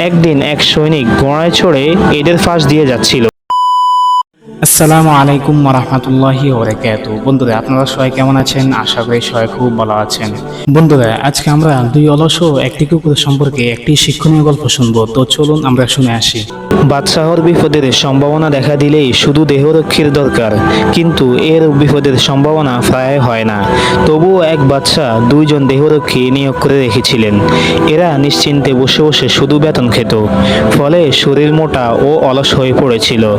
একদিন এক সৈনিক গড়ায় ছড়ে এদের ফাঁস দিয়ে যাচ্ছিল। আসসালামু আলাইকুম রহমতুল্লাহি ওবরাকাত বন্ধুরা, আপনারা সবাই কেমন আছেন? আশা করি সবাই খুব ভালো আছেন। বন্ধুরা, আজকে আমরা দুই অলস একটি কুকুর সম্পর্কে একটি শিক্ষণীয় গল্প শুনব। তো চলুন আমরা শুনে আসি। বাদশাহর বিপদের সম্ভাবনা দেখা দিলেই শুধু দেহরক্ষীর দরকার। কিন্তু এর বিপদের সম্ভাবনা প্রায় হয় না। তবুও এক বাদশা দুইজন দেহরক্ষী নিয়োগ করে রেখেছিলেন। এরা নিশ্চিন্তে বসে বসে শুধু বেতন খেত। ফলে শরীর মোটা ও অলস হয়ে পড়েছিল।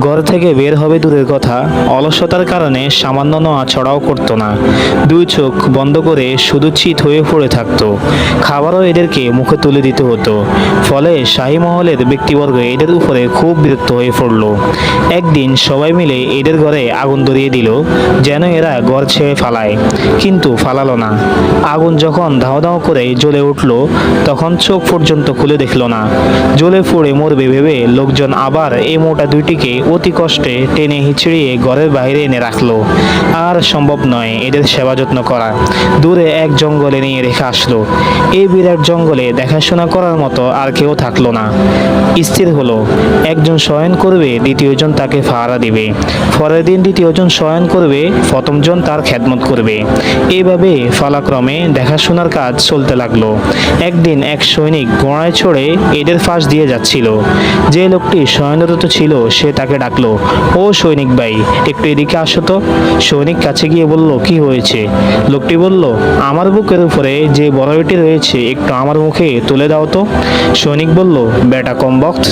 ঘর থেকে বের হবে দূরের কথা, অলসতার কারণে সামান্য নোয়া ছড়াও করতো না। দুই চোখ বন্ধ করে শুধু চিত হয়ে পড়ে থাকতো। খাবারও এদেরকে মুখে তুলে দিতে হতো। ফলে শাহী মহলের ব্যক্তিবর্গ এদের উপরে খুব বিরক্ত হয়ে পড়ল। একদিন সবাই মিলে এদের ঘরে আগুন ধরিয়ে দিল, যেন এরা ঘর ছেড়ে ফালায়, কিন্তু ফালালো না। আগুন যখন ধাও ধাও করে জ্বলে উঠল, তখন চোখ পর্যন্ত খুলে দেখল না। জ্বলে পড়ে মরবে ভেবে লোকজন আবার এই মোটা দুইটিকে অতি কষ্টে টেনে হিচড়িয়ে ঘরের বাইরে এনে রাখল। আর সম্ভব নয় এদের সেবা যত্ন করা। দূরে এক জঙ্গলে নিয়ে রেখে আসলো। এই বিরাট জঙ্গলে দেখাশোনা করার মতো আর কেউ থাকল না। স্থির হলো। একজন শয়ন করবে দ্বিতীয়জন তাকে ফাহারা দিবে। পরের দিন দ্বিতীয়জন শয়ন করবে প্রথমজন তার খেদমত করবে। এইভাবে ফালাক্রমে দেখাশোনার কাজ চলতে লাগল। একদিন এক সৈনিক গোড়ায় ছড়ে এদের ফাঁস দিয়ে যাচ্ছিল। যে লোকটি শয়নরত ছিল, সে তাকে ডাকলো, ও সৈনিক ভাই, একটু এদিকে আসো তো। সৈনিক কাছে গিয়ে বলল, কি হয়েছে? লোকটি বলল, আমার বুকের উপরে যে বড়ইটি রয়েছে, একটু আমার মুখে তুলে দাও তো। সৈনিক বলল, বেটা কমবক্স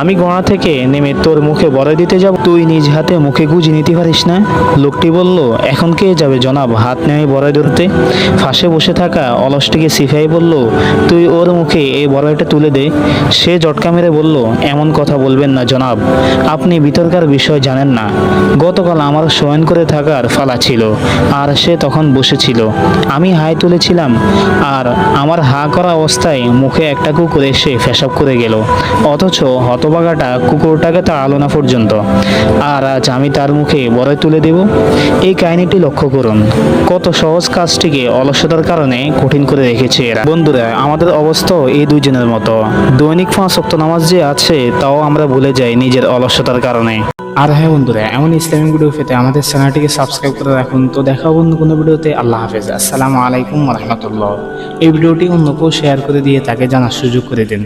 আমি গোড়া থেকে নেমে তোর মুখে বড় দিতে যাব। তুই নিজ হাতে মুখে গুজি নিতে পারিস না। লোকটি বলল, এখন কে যাবে জনাব? হাত নেমে বড় ধরতে? ফাঁসে বসে থাকা অলসটিকে সিফাই বলল, তুই ওর মুখে এই বড়ইটা তুলে দে। সে জটকা মেরে বলল, এমন কথা বলবেন না জনাব। আপনি ভিতরকার বিষয় জানেন না। গতকাল আমার শয়ন করে থাকার ফালা ছিল, আর সে তখন বসেছিল। আমি হাই তুলেছিলাম, আর আমার হা করা অবস্থায় মুখে একটা কুকুর এসে ফেসব করে গেল। অথচ হতবাগাটা কুকুরটাকে তাড়ালো না পর্যন্ত। আর আজ আমি তার মুখে বড়ই তুলে দেব। এই কাহিনীটি লক্ষ্য করুন। কত সহজ কাজটিকে অলসতার কারণে কঠিন করে রেখেছে এরা। বন্ধুরা, আমাদের অবস্থাও এই দুইজনের মতো। দৈনিক পাঁচ অক্ত নামাজ যে আছে, তাও আমরা ভুলে যাই নিজের অলসতার কারণে। আর হ্যাঁ বন্ধুরা, এমন ইসলামিক ভিডিও পেতে আমাদের চ্যানেলটিকে সাবস্ক্রাইব করে রাখুন। তো দেখা অন্য কোনো ভিডিওতে। আল্লাহ হাফেজ। আসসালামু আলাইকুম রহমতুল্লাহ। এই ভিডিওটি অন্য কেউ শেয়ার করে দিয়ে তাকে জানার সুযোগ করে দিন।